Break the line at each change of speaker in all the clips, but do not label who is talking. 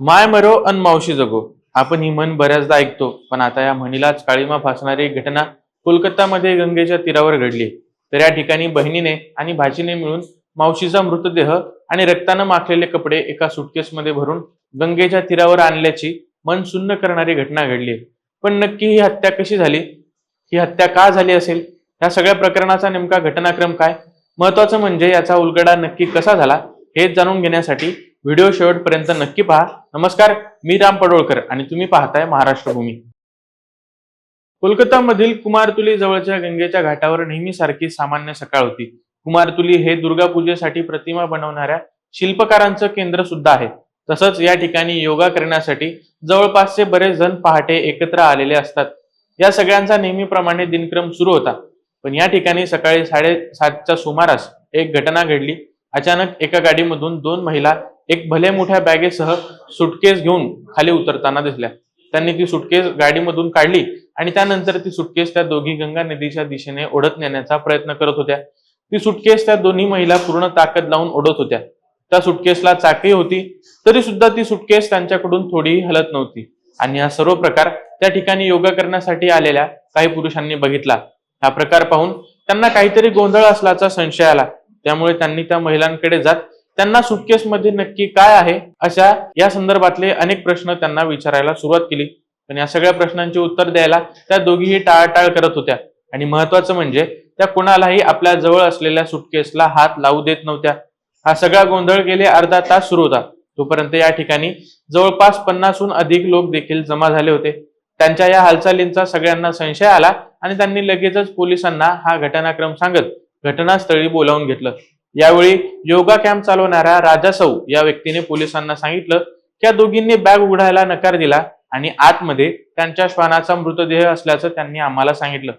माय मरो अन मावशी जगो. आपण ही म्हण बऱ्याचदा ऐकतो पण आता या म्हणीलाच काळीमा फासणारी घटना कोलकातामध्ये गंगेच्या तीरावर घडली. तर या ठिकाणी बहिणीने आणि भाचीने मिळून मावशीचा मृतदेह आणि रक्तानं माखलेले कपडे एका सुटकेसमध्ये भरून गंगेच्या तीरावर आणल्याची मन सुन्न करणारी घटना घडली. पण नक्की ही हत्या कशी झाली? ही हत्या का झाली असेल? या सगळ्या प्रकरणाचा नेमका घटनाक्रम काय? महत्वाचं म्हणजे याचा उलगडा नक्की कसा झाला? हेच जाणून घेण्यासाठी व्हिडिओ शेवटपर्यंत नक्की पहा. नमस्कार मी राम पडोळकर आणि तुम्ही पाहताय महाराष्ट्र भूमी कोलकातामधील कुमारतुली जवळच्या गंगेच्या घाटावर नेहमी सारखी सामान्य सकाळ होती. कुमारतुली हे दुर्गा पूजेसाठी प्रतिमा बनवणाऱ्या शिल्पकारांचं केंद्र सुद्धा आहे. तसंच या ठिकाणी योगा करण्यासाठी जवळपासचे बरेच जण पहाटे एकत्र आलेले असतात. या सगळ्यांचा नेहमीप्रमाणे दिनक्रम सुरू होता. पण या ठिकाणी सकाळी साडेसातच्या सुमारास एक घटना घडली. अचानक एका गाडीमधून दोन महिला एक भले मोठ्या बॅगेसह सुटकेस घेऊन खाली उतरताना दिसल्या. त्यांनी ती सुटकेस गाडीमधून काढली आणि त्यानंतर ती सुटकेस त्या दोघी गंगा नदीच्या दिशेने ओढत नेण्याचा प्रयत्न करत होत्या. ती सुटकेस त्या दोन्ही महिला पूर्ण ताकद लावून ओढत होत्या. त्या सुटकेसला चाकही होती तरी सुद्धा ती सुटकेस त्यांच्याकडून थोडीही हलत नव्हती. आणि हा सर्व प्रकार त्या ठिकाणी योगा करण्यासाठी आलेल्या काही पुरुषांनी बघितला. हा प्रकार पाहून त्यांना काहीतरी गोंधळ असल्याचा संशय आला. त्यामुळे त्यांनी त्या महिलांकडे जात त्यांना सुटकेस मध्ये नक्की काय आहे अशा या संदर्भातले अनेक प्रश्न त्यांना विचारायला सुरुवात केली. पण या सगळ्या प्रश्नांची उत्तर द्यायला त्या दोघीही टाळाटाळ करत होत्या. आणि महत्वाचं म्हणजे त्या कोणालाही आपल्या जवळ असलेल्या सुटकेसला हात लावू देत नव्हत्या. हा सगळा गोंधळ गेले अर्धा तास सुरू होता. तोपर्यंत या ठिकाणी जवळपास पन्नासहून अधिक लोक देखील जमा झाले होते. त्यांच्या या हालचालींचा सगळ्यांना संशय आला आणि त्यांनी लगेचच पोलिसांना हा घटनाक्रम सांगत घटनास्थळी बोलावून घेतलं. यावेळी योगा कॅम्प चालवणाऱ्या राजा सौ या व्यक्तीने पोलिसांना सांगितलं की या दोघींनी बॅग उघडायला नकार दिला आणि आतमध्ये त्यांच्या श्वानाचा मृतदेह असल्याचं त्यांनी आम्हाला सांगितलं.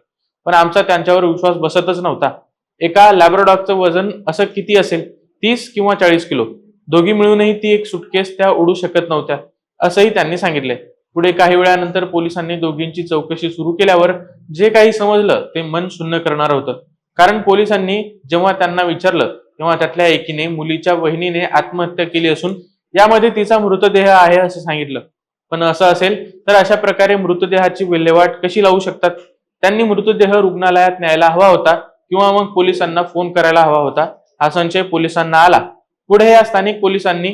पण आमचा त्यांच्यावर विश्वास बसतच नव्हता. एका लॅब्रोडॉगचं वजन असं किती असेल? तीस किंवा चाळीस किलो? दोघी मिळूनही ती एक सुटकेस त्या उडू शकत नव्हत्या असंही त्यांनी सांगितले पुढे काही वेळानंतर पोलिसांनी दोघींची चौकशी सुरू केल्यावर जे काही समजलं ते मन शून्य करणार होतं. कारण पोलिसांनी जेव्हा त्यांना विचारलं तेव्हा त्यातल्या एकीने मुलीच्या बहिणीने आत्महत्या केली असून यामध्ये तिचा मृतदेह आहे असं सांगितलं. पण असं असेल तर अशा प्रकारे मृतदेहाची विल्हेवाट कशी लावू शकतात? त्यांनी मृतदेह रुग्णालयात न्यायला हवा होता किंवा मग पोलिसांना फोन करायला हवा होता? हा संशय पोलिसांना आला. पुढे या स्थानिक पोलिसांनी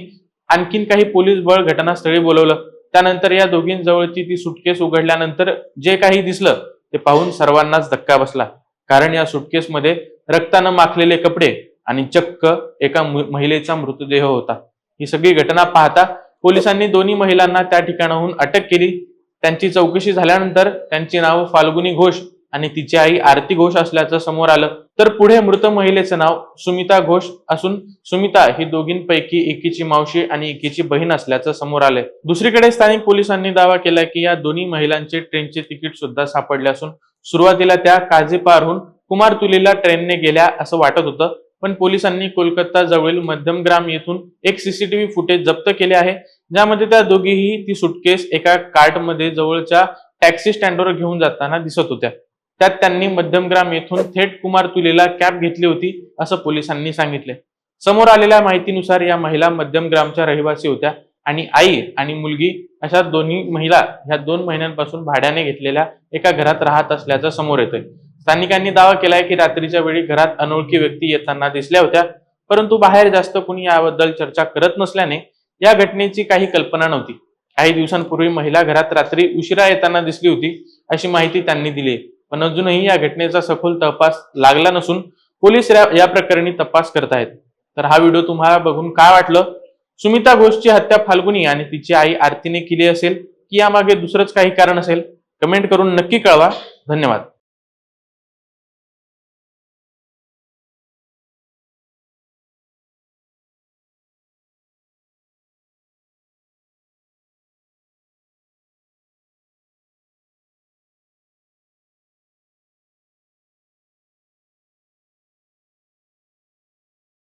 आणखीन काही पोलीस बळ घटनास्थळी बोलवलं. त्यानंतर या दोघींजवळची ती सुटकेस उघडल्यानंतर जे काही दिसलं ते पाहून सर्वांनाच धक्का बसला. कारण या सुटकेसमध्ये रक्तानं माखलेले कपडे आणि चक्क एका महिलेचा मृतदेह होता. ही सगळी घटना पाहता पोलिसांनी दोन्ही महिलांना त्या ठिकाणाहून अटक केली. त्यांची चौकशी झाल्यानंतर त्यांची नाव फाल्गुनी घोष आणि तिची आई आरती घोष असल्याचं समोर आलं. तर पुढे मृत महिलेचं नाव सुमिता घोष असून सुमिता ही दोघींपैकी एकीची मावशी आणि एकीची बहीण असल्याचं समोर आलंय. दुसरीकडे स्थानिक पोलिसांनी दावा केला की या दोन्ही महिलांचे ट्रेनचे तिकीट सुद्धा सापडले असून सुरुवातीला त्या काझीपारहून कुमारतुलीला ट्रेनने गेल्या असं वाटत होतं. पण पोलिसांनी कोलकाता जवळील मध्यमग्राम येथून एक सीसीटीव्ही फुटेज जप्त केले आहे. ज्यामध्ये त्या दोघीही ती सुटकेस एका कार्टमध्ये जवळच्या टॅक्सी स्टँडवर घेऊन जाताना दिसत होत्या. त्यात त्यांनी मध्यमग्राम येथून थेट कुमारतुलीला कॅब घेतली होती असं पोलिसांनी सांगितले. समोर आलेल्या माहितीनुसार या महिला मध्यमग्रामच्या रहिवासी होत्या. आणि आई आणि मुलगी अशा दोन्ही महिला ह्या दोन महिन्यांपासून भाड्याने घेतलेल्या एका घरात राहत असल्याचं समोर येतंय. स्थानिकांनी दावा केलाय की रात्रीच्या वेळी घरात अनोळखी व्यक्ती येताना दिसल्या होत्या परंतु बाहेर जास्त कुणी याबद्दल चर्चा करत नसल्याने या घटनेची काही कल्पना नव्हती. काही दिवसांपूर्वी महिला घरात रात्री उशिरा येताना दिसली होती अशी माहिती त्यांनी दिली. पण अजूनही या घटनेचा सखोल तपास लागला नसून पोलीस या या प्रकरणी तपास करत आहेत तर हा व्हिडिओ तुम्हाला बघून काय वाटलं? सुमिता घोषची हत्या फाल्गुनी आणि तिची आई आरतीने केली असेल की यामागे दुसरंच काही कारण असेल? कमेंट करून नक्की कळवा. धन्यवाद.